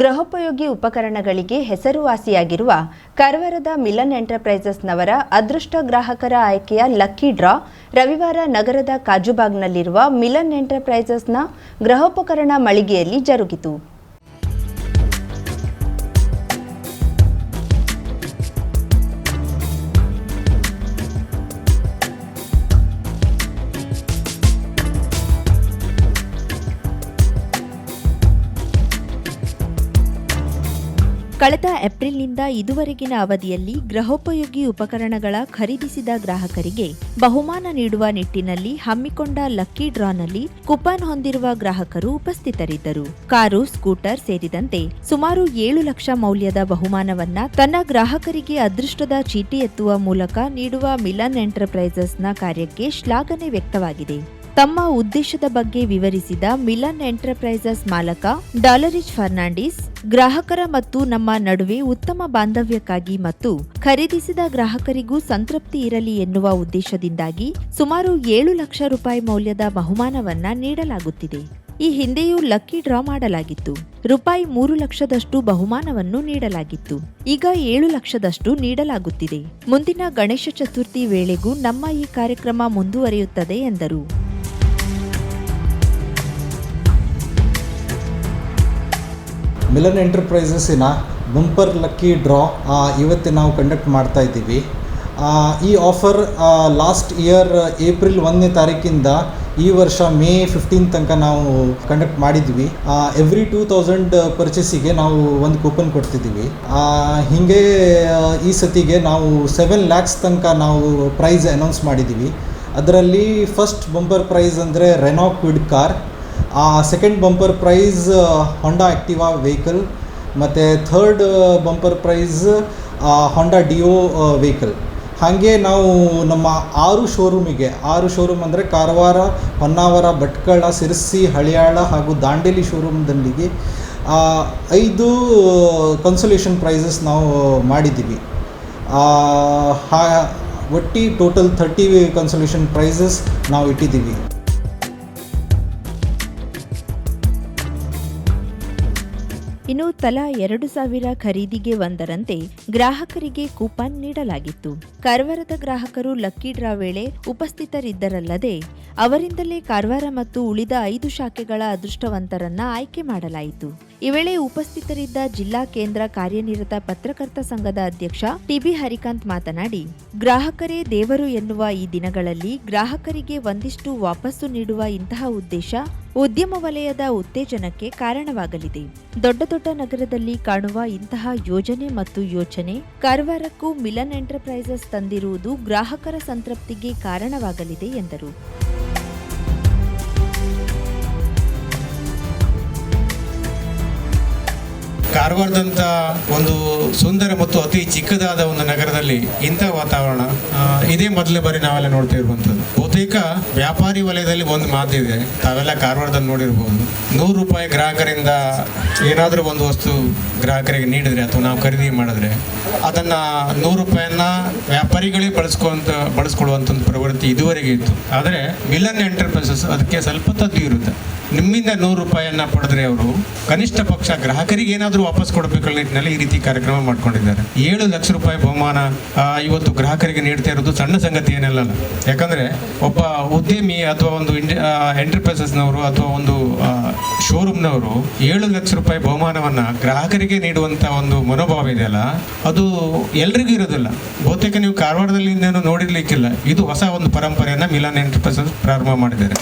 ಗೃಹೋಪಯೋಗಿ ಉಪಕರಣಗಳಿಗೆ ಹೆಸರುವಾಸಿಯಾಗಿರುವ ಕರವರದ ಮಿಲನ್ ಎಂಟರ್ಪ್ರೈಸಸ್ನವರ ಅದೃಷ್ಟ ಗ್ರಾಹಕರ ಆಯ್ಕೆಯ ಲಕ್ಕಿ ಡ್ರಾ ರವಿವಾರ ನಗರದ ಕಾಜುಬಾಗ್ನಲ್ಲಿರುವ ಮಿಲನ್ ಎಂಟರ್ಪ್ರೈಸಸ್ನ ಗೃಹೋಪಕರಣ ಮಳಿಗೆಯಲ್ಲಿ ಜರುಗಿತು. ಕಳೆದ ಏಪ್ರಿಲ್ನಿಂದ ಇದುವರೆಗಿನ ಅವಧಿಯಲ್ಲಿ ಗೃಹೋಪಯೋಗಿ ಉಪಕರಣಗಳ ಖರೀದಿಸಿದ ಗ್ರಾಹಕರಿಗೆ ಬಹುಮಾನ ನೀಡುವ ನಿಟ್ಟಿನಲ್ಲಿ ಹಮ್ಮಿಕೊಂಡ ಲಕ್ಕಿ ಡ್ರಾನಲ್ಲಿ ಕೂಪನ್ ಹೊಂದಿರುವ ಗ್ರಾಹಕರು ಉಪಸ್ಥಿತರಿದ್ದರು. ಕಾರು, ಸ್ಕೂಟರ್ ಸೇರಿದಂತೆ ಸುಮಾರು ಏಳು ಲಕ್ಷ ಮೌಲ್ಯದ ಬಹುಮಾನವನ್ನ ತನ್ನ ಗ್ರಾಹಕರಿಗೆ ಅದೃಷ್ಟದ ಚೀಟಿ ಎತ್ತುವ ಮೂಲಕ ನೀಡುವ ಮಿಲನ್ ಎಂಟರ್ಪ್ರೈಸಸ್ನ ಕಾರ್ಯಕ್ಕೆ ಶ್ಲಾಘನೆ ವ್ಯಕ್ತವಾಗಿದೆ. ತಮ್ಮ ಉದ್ದೇಶದ ಬಗ್ಗೆ ವಿವರಿಸಿದ ಮಿಲನ್ ಎಂಟರ್ಪ್ರೈಸಸ್ ಮಾಲಕ ಡಾಲರಿಜ್ ಫರ್ನಾಂಡಿಸ್, ಗ್ರಾಹಕರ ಮತ್ತು ನಮ್ಮ ನಡುವೆ ಉತ್ತಮ ಬಾಂಧವ್ಯಕ್ಕಾಗಿ ಮತ್ತು ಖರೀದಿಸಿದ ಗ್ರಾಹಕರಿಗೂ ಸಂತೃಪ್ತಿ ಇರಲಿ ಎನ್ನುವ ಉದ್ದೇಶದಿಂದಾಗಿ ಸುಮಾರು ಏಳು ಲಕ್ಷ ರೂಪಾಯಿ ಮೌಲ್ಯದ ಬಹುಮಾನವನ್ನ ನೀಡಲಾಗುತ್ತಿದೆ. ಈ ಹಿಂದೆಯೂ ಲಕ್ಕಿ ಡ್ರಾ ಮಾಡಲಾಗಿತ್ತು. ರೂಪಾಯಿ ಮೂರು ಲಕ್ಷದಷ್ಟು ಬಹುಮಾನವನ್ನು ನೀಡಲಾಗಿತ್ತು. ಈಗ ಏಳು ಲಕ್ಷದಷ್ಟು ನೀಡಲಾಗುತ್ತಿದೆ. ಮುಂದಿನ ಗಣೇಶ ಚತುರ್ಥಿ ವೇಳೆಗೂ ನಮ್ಮ ಈ ಕಾರ್ಯಕ್ರಮ ಮುಂದುವರಿಯುತ್ತದೆ ಎಂದರು. ಮಿಲನ್ ಎಂಟರ್ಪ್ರೈಸಸ್ಸಿನ ಬಂಪರ್ ಲಕ್ಕಿ ಡ್ರಾ ಇವತ್ತು ನಾವು ಕಂಡಕ್ಟ್ ಮಾಡ್ತಾ ಇದ್ದೀವಿ. ಈ ಆಫರ್ ಲಾಸ್ಟ್ ಇಯರ್, ಏಪ್ರಿಲ್ ಒಂದನೇ ತಾರೀಕಿಂದ ಈ ವರ್ಷ ಮೇ ಫಿಫ್ಟೀನ್ ತನಕ ನಾವು ಕಂಡಕ್ಟ್ ಮಾಡಿದ್ವಿ. ಎವ್ರಿ ಟೂ ತೌಸಂಡ್ ಪರ್ಚೇಸಿಗೆ ನಾವು ಒಂದು ಕೂಪನ್ ಕೊಡ್ತಿದ್ದೀವಿ. ಹೀಗೆ ಈ ಸತಿಗೆ ನಾವು ಸೆವೆನ್ ಲ್ಯಾಕ್ಸ್ ತನಕ ನಾವು ಪ್ರೈಸ್ ಅನೌನ್ಸ್ ಮಾಡಿದ್ದೀವಿ. ಅದರಲ್ಲಿ ಫಸ್ಟ್ ಬಂಪರ್ ಪ್ರೈಸ್ ಅಂದರೆ Renault Kwid car second bumper prize Honda Activa vehicle ಮತ್ತು third bumper prize Honda Dio vehicle ಹಾಗೆ ನಾವು ನಮ್ಮ ಆರು ಶೋರೂಮಿಗೆ ಆರು ಶೋರೂಮ್ ಅಂದರೆ ಕಾರವಾರ ಹೊನ್ನಾವರ ಭಟ್ಕಳ ಸಿರಸಿ ಹಳಿಯಾಳ ಹಾಗೂ ದಾಂಡೇಲಿ ಶೋರೂಮ್ದಲ್ಲಿಗೆ ಆ, ಐದು ಕನ್ಸೊಲೇಷನ್ ಪ್ರೈಸಸ್ ನಾವು ಮಾಡಿದ್ದೀವಿ. ಆ, ಹಾ ಒಟ್ಟಿ ಟೋಟಲ್ ಥರ್ಟಿ ಕನ್ಸಲೇಷನ್ ಪ್ರೈಸಸ್ ನಾವು ಇಟ್ಟಿದ್ದೀವಿ. ಇನ್ನು ತಲಾ ಎರಡು ಸಾವಿರ ಖರೀದಿಗೆ ಒಂದರಂತೆ ಗ್ರಾಹಕರಿಗೆ ಕೂಪನ್ ನೀಡಲಾಗಿತ್ತು. ಕಾರವಾರದ ಗ್ರಾಹಕರು ಲಕ್ಕಿ ಡ್ರಾ ವೇಳೆ ಉಪಸ್ಥಿತರಿದ್ದರಲ್ಲದೆ ಅವರಿಂದಲೇ ಕಾರವಾರ ಮತ್ತು ಉಳಿದ ಐದು ಶಾಖೆಗಳ ಅದೃಷ್ಟವಂತರನ್ನ ಆಯ್ಕೆ ಮಾಡಲಾಯಿತು. ಈ ವೇಳೆ ಉಪಸ್ಥಿತರಿದ್ದ ಜಿಲ್ಲಾ ಕೇಂದ್ರ ಕಾರ್ಯನಿರತ ಪತ್ರಕರ್ತ ಸಂಘದ ಅಧ್ಯಕ್ಷ ಟಿಬಿ ಹರಿಕಾಂತ್ ಮಾತನಾಡಿ, ಗ್ರಾಹಕರೇ ದೇವರು ಎನ್ನುವ ಈ ದಿನಗಳಲ್ಲಿ ಗ್ರಾಹಕರಿಗೆ ಒಂದಿಷ್ಟು ವಾಪಸ್ಸು ನೀಡುವ ಇಂತಹ ಉದ್ದೇಶ ಉದ್ಯಮ ವಲಯದ ಉತ್ತೇಜನಕ್ಕೆ ಕಾರಣವಾಗಲಿದೆ. ದೊಡ್ಡ ದೊಡ್ಡ ನಗರದಲ್ಲಿ ಕಾಣುವ ಇಂತಹ ಯೋಜನೆ ಮತ್ತು ಯೋಚನೆ ಕಾರವಾರಕ್ಕೂ ಮಿಲನ್ ಎಂಟರ್ಪ್ರೈಸಸ್ ತಂದಿರುವುದು ಗ್ರಾಹಕರ ಸಂತೃಪ್ತಿಗೆ ಕಾರಣವಾಗಲಿದೆ ಎಂದರು. ಕಾರವಾರದಂಥ ಒಂದು ಸುಂದರ ಮತ್ತು ಅತಿ ಚಿಕ್ಕದಾದ ಒಂದು ನಗರದಲ್ಲಿ ಇಂಥ ವಾತಾವರಣ ಇದೇ ಮೊದಲನೇ ಬಾರಿ ನಾವೆಲ್ಲ ನೋಡ್ತಾ ಇರುವಂಥದ್ದು. ಬಹುತೇಕ ವ್ಯಾಪಾರಿ ವಲಯದಲ್ಲಿ ಒಂದು ಮಾತಿದೆ ತಾವೆಲ್ಲ ಕಾರವಾರದಲ್ಲಿ ನೋಡಿರ್ಬೋದು. ನೂರು ರೂಪಾಯಿ ಗ್ರಾಹಕರಿಂದ ಏನಾದರೂ ಒಂದು ವಸ್ತು ಗ್ರಾಹಕರಿಗೆ ನೀಡಿದ್ರೆ ಅಥವಾ ನಾವು ಖರೀದಿ ಮಾಡಿದ್ರೆ, ಅದನ್ನು ನೂರು ರೂಪಾಯಿಯನ್ನ ವ್ಯಾಪಾರಿಗಳೇ ಬಳಸ್ಕೊಂತ ಬಳಸ್ಕೊಳ್ಳುವಂಥ ಒಂದು ಪ್ರವೃತ್ತಿ ಇದುವರೆಗೆ ಇತ್ತು. ಆದರೆ ಮಿಲನ್ ಎಂಟರ್ಪ್ರೈಸಸ್ ಅದಕ್ಕೆ ಸ್ವಲ್ಪ ತದ್ದು ಇರುತ್ತೆ. ನಿಮ್ಮಿಂದ ನೂರು ರೂಪಾಯಿಯನ್ನ ಪಡೆದ್ರೆ ಅವರು ಕನಿಷ್ಠ ಪಕ್ಷ ಗ್ರಾಹಕರಿಗೆ ಏನಾದರೂ ವಾಪಸ್ ಕೊಡಬೇಕು ನಿಟ್ಟಿನಲ್ಲಿ ಈ ರೀತಿ ಕಾರ್ಯಕ್ರಮ ಮಾಡ್ಕೊಂಡಿದ್ದಾರೆ. ಏಳು ಲಕ್ಷ ರೂಪಾಯಿ ಬಹುಮಾನ ಇವತ್ತು ಗ್ರಾಹಕರಿಗೆ ನೀಡ್ತಾ ಇರೋದು ಸಣ್ಣ ಸಂಗತಿ ಏನಲ್ಲ ಯಾಕಂದ್ರೆ ಒಬ್ಬ ಉದ್ಯಮಿ ಅಥವಾ ಒಂದು ಎಂಟರ್ಪ್ರೈಸಸ್ನವರು ಅಥವಾ ಒಂದು ಶೋರೂಮ್ನವರು ಏಳು ಲಕ್ಷ ರೂಪಾಯಿ ಬಹುಮಾನವನ್ನ ಗ್ರಾಹಕರಿಗೆ ನೀಡುವಂತ ಒಂದು ಮನೋಭಾವ ಇದೆಯಲ್ಲ, ಅದು ಎಲ್ರಿಗೂ ಇರೋದಿಲ್ಲ. ಬಹುತೇಕ ನೀವು ಕಾರವಾರದಲ್ಲಿ ನೋಡಿರ್ಲಿಕ್ಕಿಲ್ಲ. ಇದು ಹೊಸ ಒಂದು ಪರಂಪರೆಯನ್ನ ಮಿಲಾನ್ ಎಂಟರ್ಪ್ರೈಸಸ್ ಪ್ರಾರಂಭ ಮಾಡಿದ್ದಾರೆ.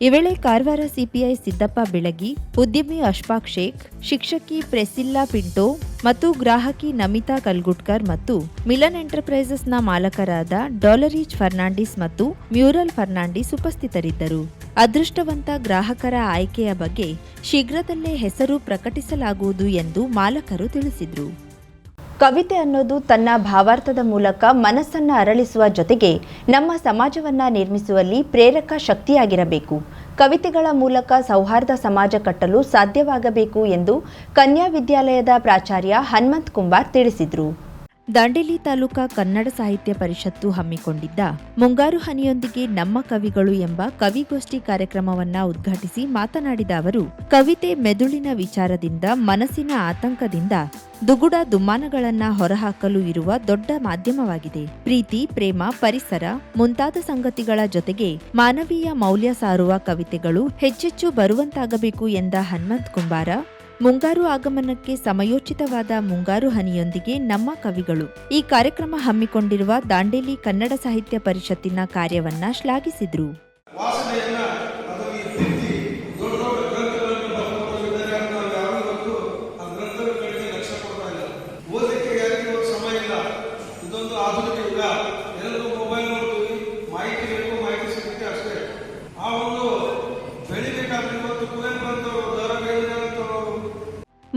ಈ ವೇಳೆ ಕಾರವಾರ ಸಿಪಿಐ ಸಿದ್ದಪ್ಪ ಬೆಳಗಿ, ಉದ್ಯಮಿ ಅಶ್ಫಾಕ್ ಶೇಖ್, ಶಿಕ್ಷಕಿ ಪ್ರೆಸಿಲ್ಲಾ ಪಿಂಟೋ ಮತ್ತು ಗ್ರಾಹಕಿ ನಮಿತಾ ಕಲ್ಗುಟ್ಕರ್ ಮತ್ತು ಮಿಲನ್ ಎಂಟರ್ಪ್ರೈಸಸ್ನ ಮಾಲಕರಾದ ಡಾಲರೀಜ್ ಫರ್ನಾಂಡಿಸ್ ಮತ್ತು ಮ್ಯೂರಲ್ ಫರ್ನಾಂಡಿಸ್ ಉಪಸ್ಥಿತರಿದ್ದರು. ಅದೃಷ್ಟವಂತ ಗ್ರಾಹಕರ ಆಯ್ಕೆಯ ಬಗ್ಗೆ ಶೀಘ್ರದಲ್ಲೇ ಹೆಸರು ಪ್ರಕಟಿಸಲಾಗುವುದು ಎಂದು ಮಾಲಕರು ತಿಳಿಸಿದರು. ಕವಿತೆ ಅನ್ನೋದು ತನ್ನ ಭಾವಾರ್ಥದ ಮೂಲಕ ಮನಸ್ಸನ್ನ ಅರಳಿಸುವ ಜೊತೆಗೆ ನಮ್ಮ ಸಮಾಜವನ್ನ ನಿರ್ಮಿಸುವಲ್ಲಿ ಪ್ರೇರಕ ಶಕ್ತಿಯಾಗಿರಬೇಕು. ಕವಿತೆಗಳ ಮೂಲಕ ಸೌಹಾರ್ದ ಸಮಾಜ ಕಟ್ಟಲು ಸಾಧ್ಯವಾಗಬೇಕು ಎಂದು ಕನ್ಯಾ ವಿದ್ಯಾಲಯದ ಪ್ರಾಚಾರ್ಯ ಹನುಮಂತ್ ಕುಂಬಾರ್ ತಿಳಿಸಿದರು. ದಾಂಡೇಲಿ ತಾಲೂಕಾ ಕನ್ನಡ ಸಾಹಿತ್ಯ ಪರಿಷತ್ತು ಹಮ್ಮಿಕೊಂಡಿದ್ದ ಮುಂಗಾರು ಹನಿಯೊಂದಿಗೆ ನಮ್ಮ ಕವಿಗಳು ಎಂಬ ಕವಿಗೋಷ್ಠಿ ಕಾರ್ಯಕ್ರಮವನ್ನ ಉದ್ಘಾಟಿಸಿ ಮಾತನಾಡಿದ ಅವರು, ಕವಿತೆ ಮೆದುಳಿನ ವಿಚಾರದಿಂದ, ಮನಸ್ಸಿನ ಆತಂಕದಿಂದ, ದುಗುಡ ದುಮ್ಮಾನಗಳನ್ನ ಹೊರಹಾಕಲು ಇರುವ ದೊಡ್ಡ ಮಾಧ್ಯಮವಾಗಿದೆ. ಪ್ರೀತಿ, ಪ್ರೇಮ, ಪರಿಸರ ಮುಂತಾದ ಸಂಗತಿಗಳ ಜೊತೆಗೆ ಮಾನವೀಯ ಮೌಲ್ಯ ಸಾರುವ ಕವಿತೆಗಳು ಹೆಚ್ಚೆಚ್ಚು ಬರುವಂತಾಗಬೇಕು ಎಂದ ಹನುಮಂತ್ ಕುಂಬಾರ ಮುಂಗಾರು ಆಗಮನಕ್ಕೆ ಸಮಯೋಚಿತವಾದ ಮುಂಗಾರು ಹನಿಯೊಂದಿಗೆ ನಮ್ಮ ಕವಿಗಳು ಈ ಕಾರ್ಯಕ್ರಮ ಹಮ್ಮಿಕೊಂಡಿರುವ ದಾಂಡೇಲಿ ಕನ್ನಡ ಸಾಹಿತ್ಯ ಪರಿಷತ್ತಿನ ಕಾರ್ಯವನ್ನ ಶ್ಲಾಘಿಸಿದ್ರು.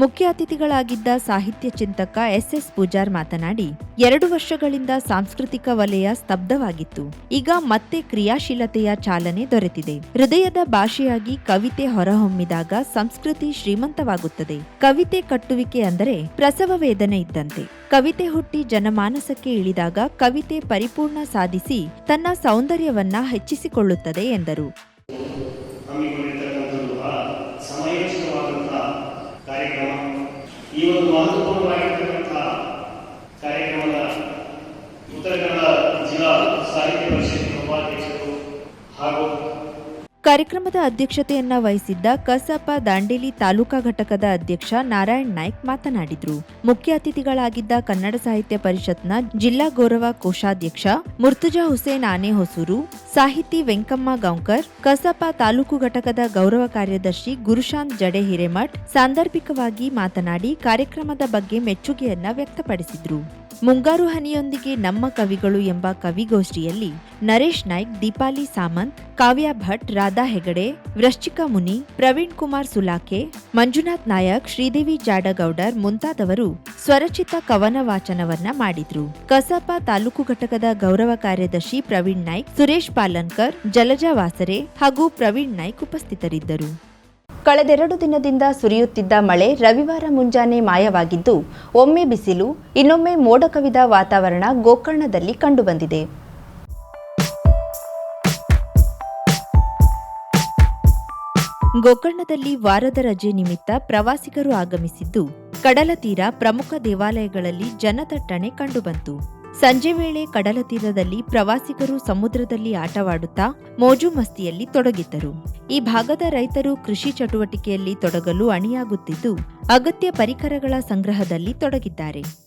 ಮುಖ್ಯ ಅತಿಥಿಗಳಾಗಿದ್ದ ಸಾಹಿತ್ಯ ಚಿಂತಕ ಎಸ್ಎಸ್ ಪೂಜಾರ್ ಮಾತನಾಡಿ, ಎರಡು ವರ್ಷಗಳಿಂದ ಸಾಂಸ್ಕೃತಿಕ ವಲಯ ಸ್ತಬ್ಧವಾಗಿತ್ತು. ಈಗ ಮತ್ತೆ ಕ್ರಿಯಾಶೀಲತೆಯ ಚಾಲನೆ ದೊರೆತಿದೆ. ಹೃದಯದ ಭಾಷೆಯಾಗಿ ಕವಿತೆ ಹೊರಹೊಮ್ಮಿದಾಗ ಸಂಸ್ಕೃತಿ ಶ್ರೀಮಂತವಾಗುತ್ತದೆ. ಕವಿತೆ ಕಟ್ಟುವಿಕೆ ಅಂದರೆ ಪ್ರಸವ ವೇದನೆ ಇದ್ದಂತೆ. ಕವಿತೆ ಹುಟ್ಟಿ ಜನಮಾನಸಕ್ಕೆ ಇಳಿದಾಗ ಕವಿತೆ ಪರಿಪೂರ್ಣ ಸಾಧಿಸಿ ತನ್ನ ಸೌಂದರ್ಯವನ್ನ ಹೆಚ್ಚಿಸಿಕೊಳ್ಳುತ್ತದೆ ಎಂದರು. ಈ ಒಂದು ಮಹತ್ವಪೂರ್ಣವಾಗಿರ್ತಕ್ಕಂತಹ ಕಾರ್ಯಕ್ರಮದ ಉತ್ತರ ಕನ್ನಡ ಜಿಲ್ಲಾ ಸಾಹಿತ್ಯ ಪರಿಷತ್ತಿನ ಉಪಾಧ್ಯಕ್ಷರು ಹಾಗೂ ಕಾರ್ಯಕ್ರಮದ ಅಧ್ಯಕ್ಷತೆಯನ್ನ ವಹಿಸಿದ್ದ ಕಸಾಪ ದಾಂಡೇಲಿ ತಾಲೂಕಾ ಘಟಕದ ಅಧ್ಯಕ್ಷ ನಾರಾಯಣ್ ನಾಯ್ಕ್ ಮಾತನಾಡಿದರು. ಮುಖ್ಯ ಅತಿಥಿಗಳಾಗಿದ್ದ ಕನ್ನಡ ಸಾಹಿತ್ಯ ಪರಿಷತ್ನ ಜಿಲ್ಲಾ ಗೌರವ ಕೋಶಾಧ್ಯಕ್ಷ ಮುರ್ತುಜಾ ಹುಸೇನ್ ಆನೆ ಹೊಸೂರು, ಸಾಹಿತಿ ವೆಂಕಮ್ಮ ಗೌಂಕರ್ ಕಸಾಪ ತಾಲೂಕು ಘಟಕದ ಗೌರವ ಕಾರ್ಯದರ್ಶಿ ಗುರುಶಾಂತ್ ಜಡೆ ಹಿರೇಮಠ್ ಸಾಂದರ್ಭಿಕವಾಗಿ ಮಾತನಾಡಿ ಕಾರ್ಯಕ್ರಮದ ಬಗ್ಗೆ ಮೆಚ್ಚುಗೆಯನ್ನ ವ್ಯಕ್ತಪಡಿಸಿದ್ರು. ಮುಂಗಾರು ಹನಿಯೊಂದಿಗೆ ನಮ್ಮ ಕವಿಗಳು ಎಂಬ ಕವಿಗೋಷ್ಠಿಯಲ್ಲಿ ನರೇಶ್ ನಾಯ್ಕ್, ದೀಪಾಲಿ ಸಾಮಂತ್, ಕಾವ್ಯ ಭಟ್, ರಾಧಾ ಹೆಗಡೆ, ವೃಶ್ಚಿಕಾ ಮುನಿ, ಪ್ರವೀಣ್ ಕುಮಾರ್ ಸುಲಾಕೆ, ಮಂಜುನಾಥ್ ನಾಯಕ್, ಶ್ರೀದೇವಿ ಜಾಡಗೌಡರ್ ಮುಂತಾದವರು ಸ್ವರಚಿತ ಕವನ ವಾಚನವನ್ನ ಮಾಡಿದ್ರು. ಕಸಾಪ ತಾಲೂಕು ಘಟಕದ ಗೌರವ ಕಾರ್ಯದರ್ಶಿ ಪ್ರವೀಣ್ ನಾಯ್ಕ್, ಸುರೇಶ್ ಪಾಲನ್ಕರ್, ಜಲಜಾ ವಾಸರೆ ಹಾಗೂ ಪ್ರವೀಣ್ ನಾಯ್ಕ್ ಉಪಸ್ಥಿತರಿದ್ದರು. ಕಳೆದೆರಡು ದಿನದಿಂದ ಸುರಿಯುತ್ತಿದ್ದ ಮಳೆ ರವಿವಾರ ಮುಂಜಾನೆ ಮಾಯವಾಗಿದ್ದು, ಒಮ್ಮೆ ಬಿಸಿಲು, ಇನ್ನೊಮ್ಮೆ ಮೋಡ ಕವಿದ ವಾತಾವರಣ ಗೋಕರ್ಣದಲ್ಲಿ ಕಂಡುಬಂದಿದೆ. ಗೋಕರ್ಣದಲ್ಲಿ ವಾರದ ರಜೆ ನಿಮಿತ್ತ ಪ್ರವಾಸಿಗರು ಆಗಮಿಸಿದ್ದು, ಕಡಲ ತೀರ ಪ್ರಮುಖ ದೇವಾಲಯಗಳಲ್ಲಿ ಜನದಟ್ಟಣೆ ಕಂಡುಬಂತು. ಸಂಜೆ ವೇಳೆ ಕಡಲ ತೀರದಲ್ಲಿ ಪ್ರವಾಸಿಗರು ಸಮುದ್ರದಲ್ಲಿ ಆಟವಾಡುತ್ತಾ ಮೋಜು ಮಸ್ತಿಯಲ್ಲಿ ತೊಡಗಿದ್ದರು. ಈ ಭಾಗದ ರೈತರು ಕೃಷಿ ಚಟುವಟಿಕೆಯಲ್ಲಿ ತೊಡಗಲು ಅಣಿಯಾಗುತ್ತಿದ್ದು, ಅಗತ್ಯ ಪರಿಕರಗಳ ಸಂಗ್ರಹದಲ್ಲಿ ತೊಡಗಿದ್ದಾರೆ.